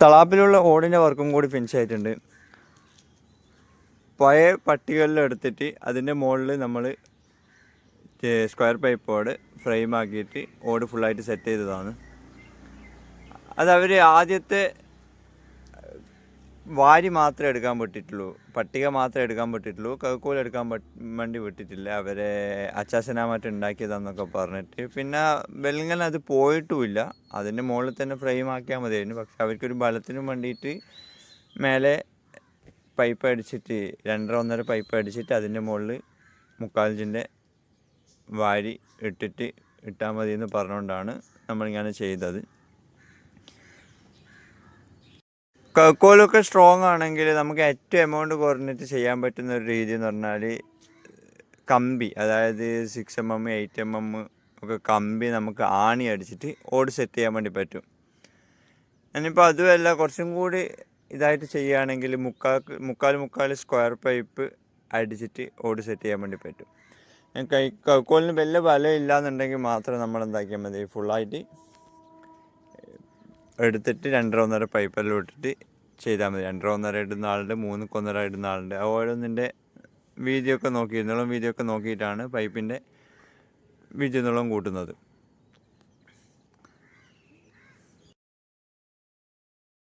തളാപ്പിലുള്ള ഓടിന്റെ വർക്കും കൂടി ഫിനിഷ് ആയിട്ടുണ്ട്. പഴയ പട്ടികളിൽ എടുത്തിട്ട് അതിന്റെ മുകളിൽ നമ്മൾ സ്ക്വയർ പൈപ്പോട് ഫ്രെയിം ആക്കിയിട്ട് ഓട് ഫുള്ളായിട്ട് സെറ്റ് ചെയ്തതാണ്. അത് അവർ ആദ്യത്തെ വാരി മാത്രമേ എടുക്കാൻ പറ്റിയിട്ടുള്ളൂ. പട്ടിക മാത്രമേ എടുക്കാൻ പറ്റിയിട്ടുള്ളൂ. കക്കോൽ എടുക്കാൻ വേണ്ടി വിട്ടിട്ടില്ല. അവരെ അച്ചാസനാമായിട്ട് ഉണ്ടാക്കിയതാന്നൊക്കെ പറഞ്ഞിട്ട്. പിന്നെ വെല്ലങ്ങനെ അത് പോയിട്ടുമില്ല. അതിന്റെ മുകളിൽ തന്നെ ഫ്രെയിം ആക്കിയാൽ മതിയായിരുന്നു. പക്ഷെ അവർക്കൊരു ബലത്തിനും വേണ്ടിയിട്ട് മേലെ പൈപ്പ് അടിച്ചിട്ട് രണ്ടര ഒന്നര പൈപ്പ് അടിച്ചിട്ട് അതിന്റെ മുകളിൽ മുക്കാലിഞ്ചിന്റെ വാരി ഇട്ടിട്ട് ഇട്ടാൽ മതി എന്ന് പറഞ്ഞുകൊണ്ടാണ് നമ്മളിങ്ങനെ ചെയ്തത്. കക്കോലൊക്കെ സ്ട്രോങ് ആണെങ്കിൽ നമുക്ക് ഏറ്റവും എമൗണ്ട് കുറഞ്ഞിട്ട് ചെയ്യാൻ പറ്റുന്ന ഒരു രീതി എന്ന് പറഞ്ഞാൽ കമ്പി അതായത് six M M eight M M ഒക്കെ കമ്പി നമുക്ക് ആണി അടിച്ചിട്ട് ഓട് സെറ്റ് ചെയ്യാൻ വേണ്ടി പറ്റും. ഇനിയിപ്പോൾ അതുമല്ല കുറച്ചും കൂടി ഇതായിട്ട് ചെയ്യുകയാണെങ്കിൽ മുക്കാൽ മുക്കാൽ മുക്കാൽ സ്ക്വയർ പൈപ്പ് അടിച്ചിട്ട് ഓട് സെറ്റ് ചെയ്യാൻ വേണ്ടി പറ്റും. കൈ കക്കോലിന് വലിയ ബലം ഇല്ലാന്നുണ്ടെങ്കിൽ മാത്രം നമ്മൾ എന്താക്കിയാൽ മതി ഫുള്ളായിട്ട് എടുത്തിട്ട് രണ്ടര ഒന്നര പൈപ്പെല്ലാം ഇട്ടിട്ട് ചെയ്താൽ മതി. രണ്ടര ഒന്നര ഇടുന്ന ആളുണ്ട് മൂന്ന് കൊന്നര ഇടുന്ന ആളുണ്ട്. ഓരോന്നിന്റെ വീതിയൊക്കെ നോക്കി ഇരുന്നോളം വീതിയൊക്കെ നോക്കിയിട്ടാണ് പൈപ്പിന്റെ വീതി കൂട്ടുന്നത്.